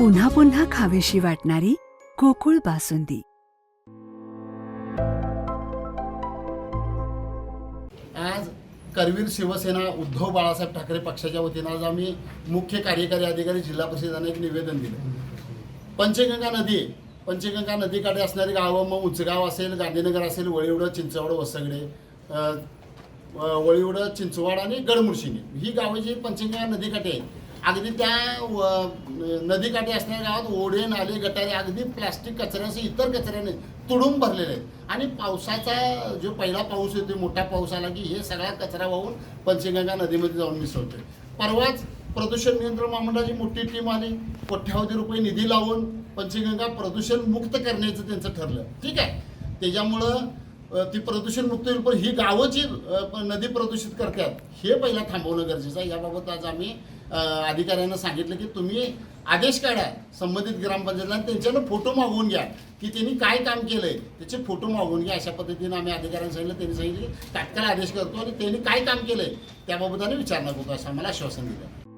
पुन्हा पुन्हा खावीशी वाटणारी गोकुळ बासुंदी. आज करवीर शिवसेना उद्धव बाळासाहेब ठाकरे पक्षाच्या वतीनं आज आम्ही मुख्य कार्यकारी अधिकारी जिल्हा परिषदाने एक निवेदन दिलं. पंचगंगा नदी पंचगंगा नदीकाठी असणारी गावं मग उंचगाव असेल गांधीनगर असेल वळीवडं चिंचवड वसगडे वळीवडं चिंचवाड आणि गडमुर्शिनी. ही गावं जी पंचगंगा नदीकाठी आहेत अगदी त्या व- नदीकाठी असणाऱ्या गावात ओढे नाले गटारे अगदी प्लास्टिक कचऱ्यासह इतर कचऱ्याने तुडून भरलेले आहेत. आणि पावसाचा जो पहिला पाऊस येतो मोठा पाऊस आला की हे सगळा कचरा वाहून पंचगंगा नदीमध्ये जाऊन मिसळतोय. परवाच प्रदूषण नियंत्रण महामंडळाची मोठी टीम आली कोट्यावधी रुपये निधी लावून पंचगंगा प्रदूषण मुक्त करण्याचं त्यांचं ठरलं. ठीक आहे? त्याच्यामुळं ती प्रदूषण मुक्त होईल. पण ही गावं जी नदी प्रदूषित करतात हे पहिला थांबवणं गरजेचं आहे. याबाबत आज आम्ही अधिकाऱ्यांना सांगितलं की तुम्ही आदेश काढा. संबंधित ग्रामपंचायतला आणि त्यांच्यानं फोटो मागवून घ्या. की त्यांनी काय काम केलंय त्याचे फोटो मागवून घ्या. अशा पद्धतीनं आम्ही अधिकाऱ्यांना सांगितलं. त्यांनी सांगितलं की तात्काळ आदेश करतो आणि त्यांनी काय काम केलंय त्याबाबत आम्ही विचारणा करतो असं आम्हाला आश्वासन दिलं.